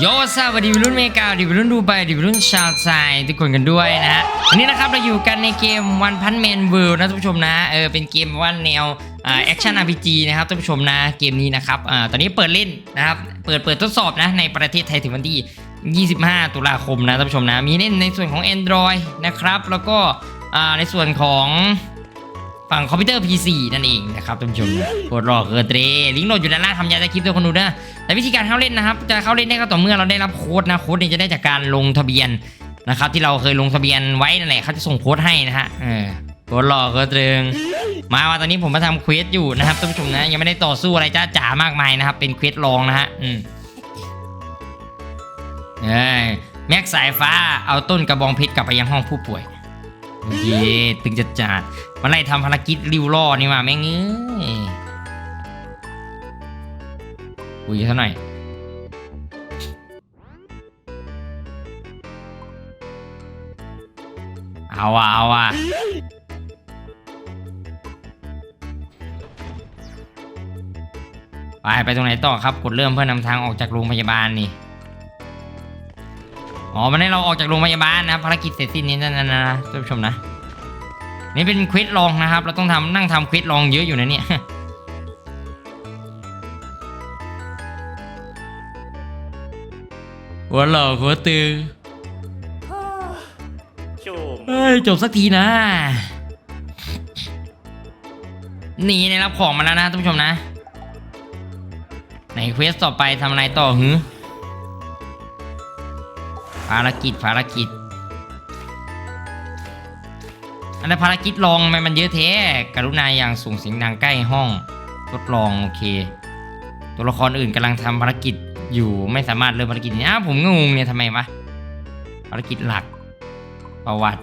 โยสวัสดีวัยรุ่นเมกาดีวัยรุ่นดูไบดีวัยรุ่นชาวไทยทุกคนกันด้วยนะวันนี้นะครับเราอยู่กันในเกม One Punch Man World นะท่านผู้ชมนะเออเป็นเกมว่าแนวอ่าแอคชั่น RPG นะครับท่านผู้ชมนะเกมนี้นะครับอ่าตอนนี้เปิดเล่นนะครับเปิดเปิดทดสอบนะในประเทศไทยถึงวันที่ 25 ตุลาคมนะท่านผู้ชมนะมีเล่นในส่วนของ Android นะครับแล้วก็อ่าในส่วนของ ฝั่งคอมพิวเตอร์ PC นั่นเองนะครับท่านผู้ชมกดรอเกิดเตรลิงก์โหลดอยู่ด้านล่างทำยาจะคลิปตัวคนดูนะแต่วิธีการเข้าเล่นนะครับ จะเข้าเล่นได้ก็ต่อเมื่อเราได้รับโค้ดนะโค้ดนี้จะได้จากการลงทะเบียนนะครับที่เราเคยลงทะเบียนไว้นั่นแหละเขาจะส่งโค้ดให้นะฮะเออกดรอเกิดเรมาว่าตอนนี้ผมมาทำเควสอยู่นะครับท่านผู้ชมนะยังไม่ได้ต่อสู้อะไรจ้าจ๋ามากมายนะครับเป็นเควสลองนะฮะอืมเอ้ยแม็กสายฟ้าเอาต้นกระบองเพชรกลับไปยังห้องผู้ป่วย เย่ตึงจัดจัดมาไล่ทำภารกิจริวล่อนี่มาแม่งเอ้ยคุยเท่าหน่อยเอาว่ะเอาว่ะไปไปตรงไหนต่อครับ กดเริ่มเพื่อนำทางออกจากโรงพยาบาลนี่ อ๋อมันให้เราออกจากโรงพยาบาลนะครับภารกิจเสร็จสิ้นนี้นั่นนะนะท่านผู้ชมนะ นี่เป็นควิดลองนะครับ เราต้องทำนั่งทำควิดลองเยอะอยู่นะเนี่ยหัวหล่อหัวตึงจุ่มเฮ้ยจบสักทีนะนี่ได้รับของมาแล้วนะท่านผู้ชมนะ ไหนเควสต่อไปทำอะไรต่อหือ ภารกิจภารกิจ อันนั้นภารกิจลองมันเยอะแท้กรุณาอย่างสูงเสียงดังใกล้ห้องทดลองโอเค ตัวละครอื่นกำลังทำภารกิจอยู่ไม่สามารถเริ่มภารกิจนี้ผมงงเนี่ยทำไมวะภารกิจหลักประวัติ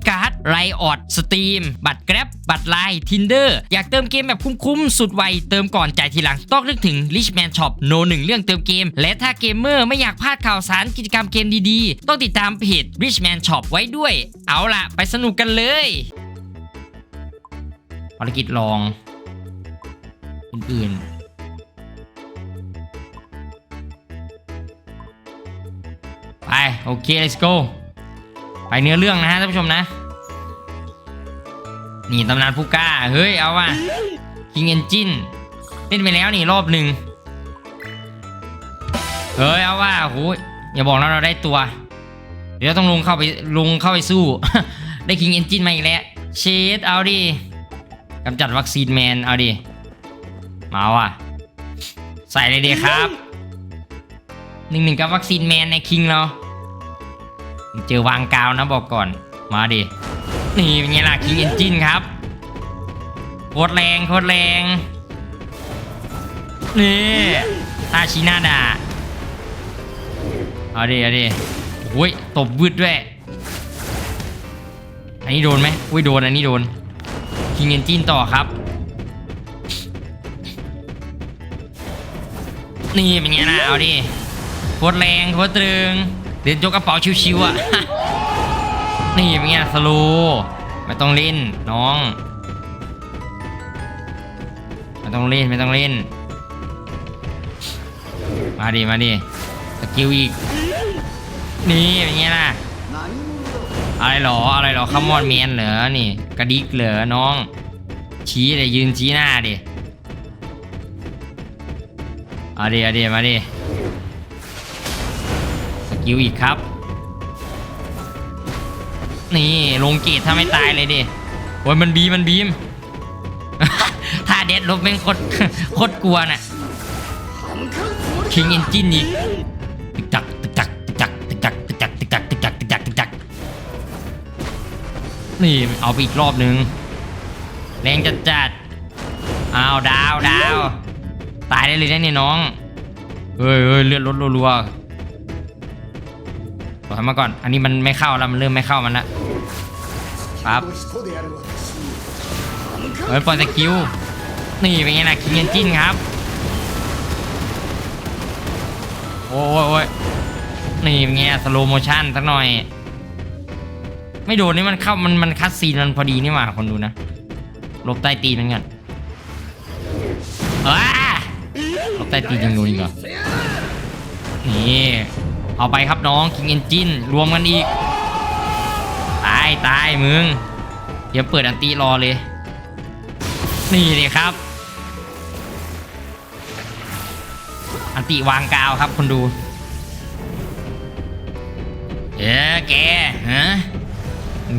ด ไรออดสตรีมบัตรแกร็บบัตรไลน์ทินเดอร์อยากเติมเกมแบบคุ้มๆ สุดไว เติมก่อนจ่ายทีหลัง ต้องนึกถึง Richman Shop โนหนึ่งเรื่องเติมเกม และถ้าเกมเมอร์ไม่อยากพลาดข่าวสารกิจกรรมเกมดีๆ ต้องติดตามเพจ Richman Shop ไว้ด้วย เอาล่ะ ไปสนุกกันเลยภารกิจลองอื่นๆไป โอเค let's go ไปเนื้อเรื่องนะฮะท่านผู้ชมนะ นี่ตำนานผู้กล้า เฮ้ย เอาว่ะ King Engine เล่นไปแล้วนี่รอบหนึ่งเฮ้ย เอาว่าโหยอย่าบอกนะเราได้ตัว เดี๋ยวต้องลงเข้าไปลงเข้าไปสู้ ได้ King Engine มาอีกแล้วเชดเอาดิกำจัดวัคซีนแมน เอาดิ มาว่ะ ใส่เลยดีครับหนึ่งหนึ่งกับวัคซีนแมนในคิงเรา เจอวางกาวนะบอกก่อน มาดิ นี่เป็นไงล่ะคิงเอนจินครับโคตรแรงโคตรแรง นี่ตาชินาดาเอาดิเอาดิโอ้ยตบวืดด้วย อันนี้โดนไหมอุ้ยโดนอันนี้โดนคิงเอนจินต่อครับ นี่เป็นไงล่ะเอาดิโคตรแรงโคตรตรึงเดินยกกระเป๋าชิวๆอะ นี่เป็นไงสลว์ไม่ต้องเล่นน้องไม่ต้องเล่นไม่ต้องเล่นมาดิมาดิสกิลอีกนี่เป็นไงล่ะอะไรหรออะไรหรอคัมมอนแมนเหรอนี่ กระดิกเหรอน้อง ชี้เลยยืนชี้หน้าดิเอาดิเอาดิมาดิสกิลอีกครับ นี่ลงเกตถ้าไม่ตายเลยดิโอ้ยมันบีมมันบีม ถ้าเด็ดลบแม่งโคตรโคตรกลัวน่ะคิงเอนจินอีกตึกจักตึกจักตึกจักตึกจักตึกจักตึกจักตึกจักตึกจักตึกจักนี่เอาไปอีกรอบนึงแรงจัดจัดอ้าวดาวดาวตายได้เลยนะเนี่ยน้องเฮ้ยเฮ้ยเลือดลดรัวๆ เอามาก่อน อันนี้มันไม่เข้าแล้วมันเริ่มไม่เข้ามันละปั๊บเฮ้ยปล่อยสกิลนี่เป็นไงนะคิงเอนจินครับ โอ้ยโอยนี่เป็นไงสโลโมชั่นสักหน่อย ไม่โดนนี่มันเข้ามันมันคัดซีนมันพอดีนี่หว่าคนดูนะลบใต้ตีนนั่นกันลบใต้ตีนยังโดนอีกเหรอนี่ เอาไปครับน้องคิงเอนจินรวมกันอีก ตายตายมึงเดี๋ยวเปิดอันตีรอเลย นี่เลยครับ อันตีวางกาวครับคนดูเออแกฮะ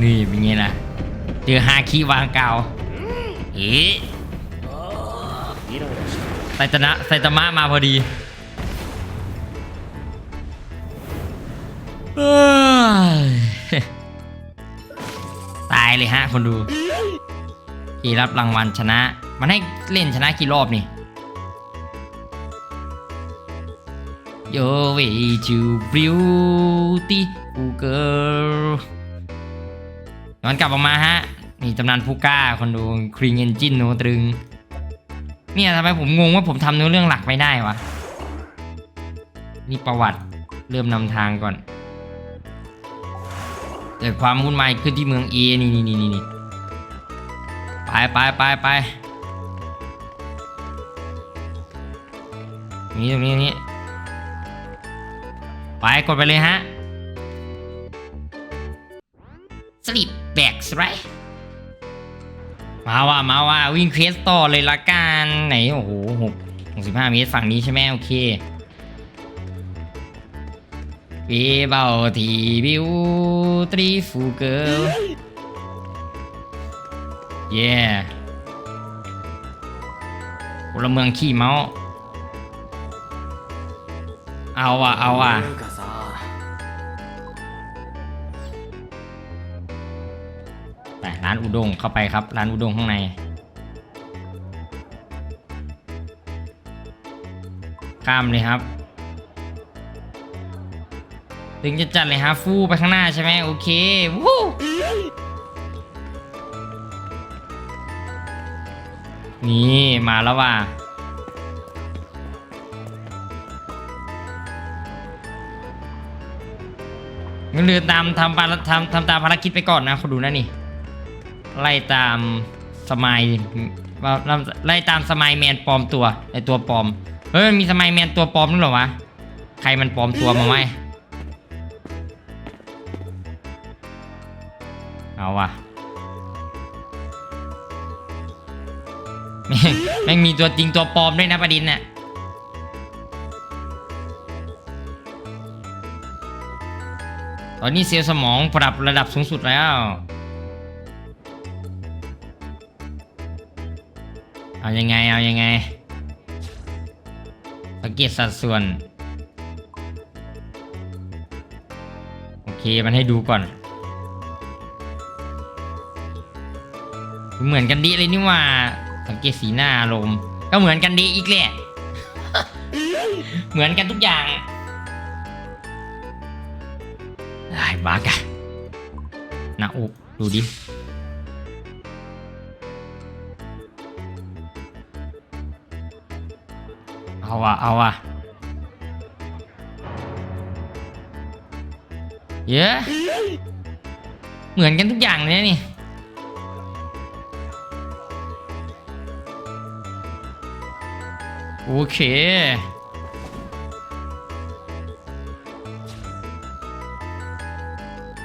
นี่เป็นไงนะเจอฮาคีวางกาวอีะไซตนะไซตามะมาพอดี เอ้ยตายเลยฮะ คนดูกี่รับรางวัลชนะ มันให้เล่นชนะกี่รอบนี่ Your way to beautiful girl ย้อนกลับออกมาฮะ นี่ตำนานผู้กล้าคนดูคริงเอนจินโนตรึง เนี่ยทำไมผมงงว่าผมทำเนื้อเรื่องหลักไม่ได้วะ นี่ประวัติเริ่มนำทางก่อน เกิดความวุ่นวายขึ้นที่เมืองเอนี่นี่นี่นี่ไปไปไปไปนี่ตรงนี้ตรงนี้ไปกดไปเลยฮะสลิปแบกสไรมาว่ามาว่าวิ่งเควสต่อเลยละกันไหนโอ้โหหกหกสิบห้าเมตรฝั่งนี้ใช่ไหมโอเค We about the beautiful girl Yeah พเมืองขี้เมา เอาอะ เอาอะ แต่ร้านอุด้งเข้าไปครับ ร้านอุด้งข้างใน ข้ามเลยครับ ถึงจะจัดเลยฮะฟู่ไปข้างหน้าใช่ไหมโอเควู้นี่มาแล้วว่ะงั้นเรือตามทำภารทำทำตามภารกิจไปก่อนนะคุณดูนะนี่ ไล่ตามสมัยว่าไล่ตามสมัยแมนปลอมตัวไอตัวปลอมเฮ้ยมันมีสมัยแมนตัวปลอมด้วยเหรอวะใครมันปลอมตัวมาไหม เอาวะแม่งแม่งมีตัวจริงตัวปลอมด้วยนะประดินเนี่ยตอนนี้เซลล์สมองปรับระดับสูงสุดแล้ว เอายังไง เอายังไง สังเกตสัดส่วน โอเค มันให้ดูก่อน เหมือนกันดีเลยนี่ว่า สังเกตสีหน้าอารมณ์ก็เหมือนกันดีอีกแหละ เหมือนกันทุกอย่างไอ้บ้ากะหน้าอกดูดิเอาว่ะเอาว่ะเยอะเหมือนกันทุกอย่างเลยนี่ โอเค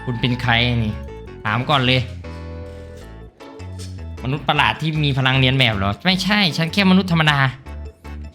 คุณเป็นใครนี่ ถามก่อนเลย มนุษย์ประหลาดที่มีพลังเรียนแบบเหรอ ไม่ใช่ ฉันแค่มนุษย์ธรรมดา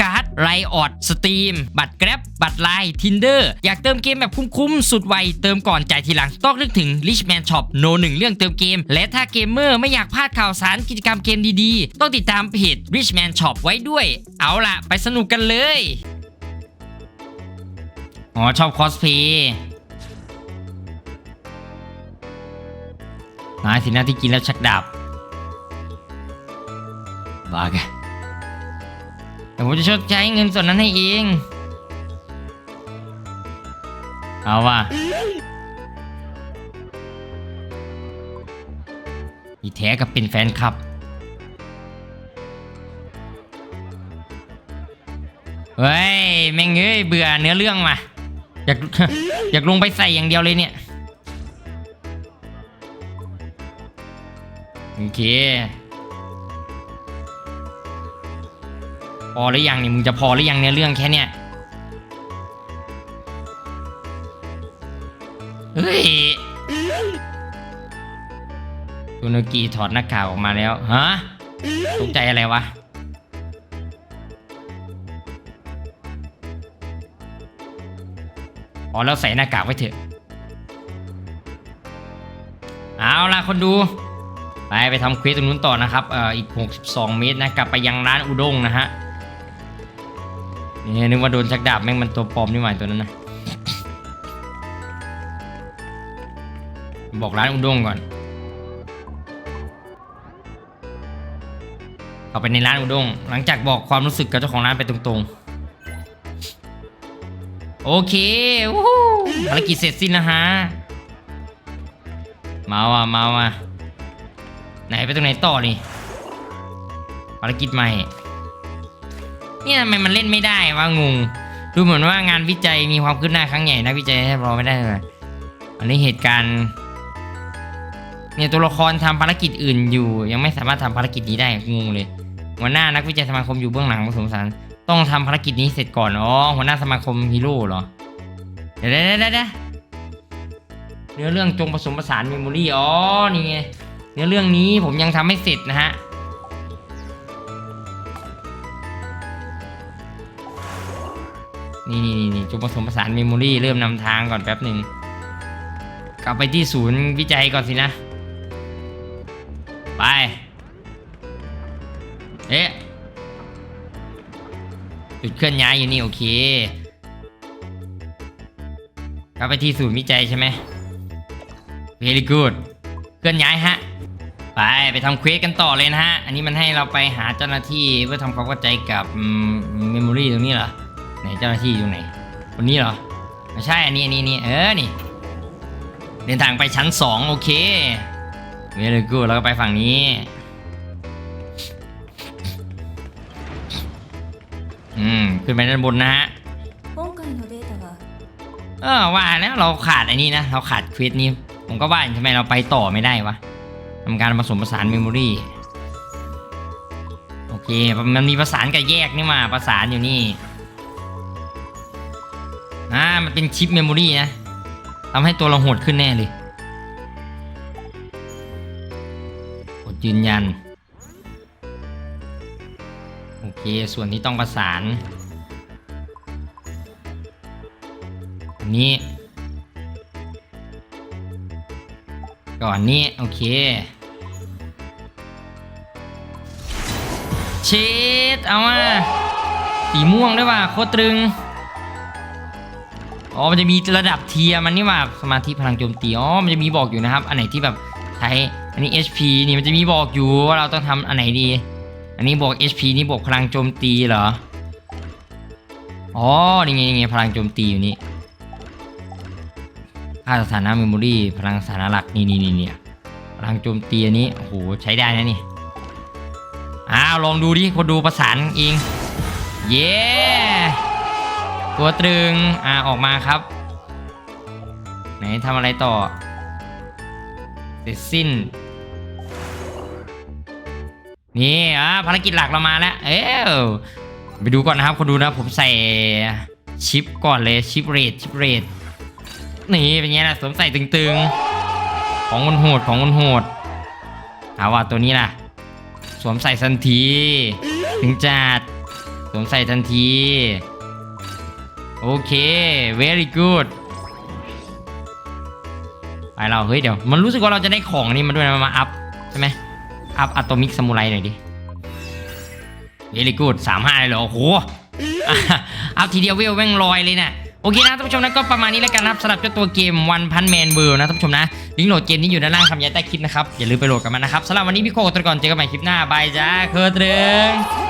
การ์ดไลออดสตรีมบัตรแกร็บบัตรไลน์ทินเดอร์อยากเติมเกมแบบคุ้มๆ สุดไว เติมก่อนจ่ายทีหลัง ต้องนึกถึง Richman Shop โนหนึ่งเรื่องเติมเกม และถ้าเกมเมอร์ไม่อยากพลาดข่าวสารกิจกรรมเกมดีๆ ต้องติดตามเพจ Richman Shop ไว้ด้วย เอาล่ะ ไปสนุกกันเลย อ๋อ ชอบคอสเพย์นายสินะที่กินแล้วชักดาบบ้าแก แต่ผมจะชดใช้เงินส่วนนั้นให้เอง เอาว่ะอีแท้กับเป็นแฟนคลับ เฮ้ย แม่งเอ้ย เบื่อเนื้อเรื่องมาอยากอยากลงไปใส่อย่างเดียวเลยเนี่ย โอเค พอหรือยังเนี่ยมึงจะพอหรือยังเนี่ยเรื่องแค่เนี้ยเฮ้ยตุนกีถอดหน้ากากออกมาแล้วฮะตกใจอะไรวะอ๋อแล้วใส่หน้ากากไว้เถอะ เอาล่ะคนดู ไปไปทำเควสตรงนู้นต่อนะครับ เอ่ออีก 62 เมตรนะ กลับไปยังร้านอุด้งนะฮะ นี่นึกว่าโดนชักดาบแม่งมันตัวปลอมนี่หว่าตัวนั้นนะบอกร้านอุด้งก่อนเขาไปในร้านอุด้งหลังจากบอกความรู้สึกกับเจ้าของร้านไปตรงๆ โอเควู้ฮู้ภารกิจเสร็จสิ้นนะฮะ มาว่ะมาว่ะไหนไปตรงไหนต่อนี่ภารกิจใหม่ เนี่ยทำไมมันเล่นไม่ได้วะงง ดูเหมือนว่างานวิจัยมีความคืบหน้าครั้งใหญ่นักวิจัยแทบรอไม่ได้เลยอันนี้เหตุการณ์เนี่ยตัวละครทำภารกิจอื่นอยู่ ยังไม่สามารถทำภารกิจนี้ได้งงเลย หัวหน้านักวิจัยสมาคมอยู่เบื้องหลังผสมสารต้องทำภารกิจนี้เสร็จก่อนอ๋อหัวหน้าสมาคมฮีโร่เหรอเดี๋ยวเดี๋ยวเดี๋ยวเดี๋ยวเนื้อเรื่องจงผสมผสานเมมโมรี่อ๋อนี่ไงเนื้อเรื่องนี้ผมยังทำไม่เสร็จนะฮะ นี่นี่นี่นจุดผสมผสานเมมโมรี่เริ่มนำทางก่อนแป๊บหนึ่งกลับไปที่ศูนย์วิจัยก่อนสินะ ไป เอ๊ะจุดเคลื่อนย้ายอยู่นี่โอเคกลับไปที่ศูนย์วิจัยใช่ไหม very good เคลื่อนย้ายฮะ ไปไปทำเควสกันต่อเลยนะฮะ อันนี้มันให้เราไปหาเจ้าหน้าที่เพื่อทำความเข้าใจกับเมมโมรี่ตรงนี้เหรอ ไหนเจ้าหน้าที่อยู่ไหนคนนี้เหรอไม่ใช่อันนี้อันนี้นี่เออนี่เดินทางไปชั้นสองโอเคเวลกูแล้วก็ไปฝั่งนี้อืมขึ้นไปด้านบนนะฮะเออว่าแล้วเราขาดอันนี้นะเราขาดควสนี้ผมก็ว่าทำไมเราไปต่อไม่ได้วะทำการผสมผสานเมมโมรี่โอเคมันมีประสานกับแยกนี่มาประสานอยู่นี่ อ่ามันเป็นชิปเมมโมรีนะทำให้ตัวเราโหดขึ้นแน่เลยกดยืนยัน โอเค ส่วนที่ต้องประสาน อันนี้ ก่อนนี้ โอเคเชดเอามาสีม่วงด้วยว่ะโคตรตรึง อ๋อมันจะมีระดับเทียมันนี่ว่าสมาธิพลังโจมตีอ๋อมันจะมีบอกอยู่นะครับ อันไหนที่แบบใช้อันนี้ HP นี่มันจะมีบอกอยู่ว่าเราต้องทำอันไหนดี อันนี้บอก HP นี่บอกพลังโจมตีเหรออ๋อนี่ไงนี่ไงพลังโจมตีอยู่นี่ค่าสถานะเมมโมรีพลังสถานะหลักนี่นี่นี่เนี่ยพลังโจมตีอันนี้โอ้โหใช้ได้นะนี่อ้าวลองดูดิคนดูประสานเองเย้ ตัวตรึง อ่า ออกมาครับ ไหนทำอะไรต่อ เสร็จสิ้น นี่ อะภารกิจหลักเรามาแล้ว เอ้วไปดูก่อนนะครับคนดูนะผมใส่ชิปก่อนเลยชิปเรทชิปเรทนี่เป็นไงล่ะสวมใส่ตึงๆ ของคนโหดของคนโหดเอาว่าตัวนี้ล่ะ สวมใส่ทันที ถึงจัดสวมใส่ทันที โอเค very good ไปเราเฮ้ยเดี๋ยว มันรู้สึกว่าเราจะได้ของนี้มาด้วยนะมาอัพใช่ไหมอัพอะโตมิกซามูไรหน่อยดิ very good สามห้าเลยเหรอโอ้โหอัพทีเดียวเวลแม่งลอยเลยเนี่ยโอเคนะท่านผู้ชมนะก็ประมาณนี้แล้วกันนะครับสำหรับเจ้าตัวเกม One Punch Man World นะท่านผู้ชมนะลิงก์โหลดเกมนี้อยู่ด้านล่างคำย้ายใต้คลิปนะครับอย่าลืมไปโหลดกันมานะครับสำหรับวันนี้พี่โคตรก่อนเจอกันใหม่คลิปหน้าบายจ้าเคอร์เตรง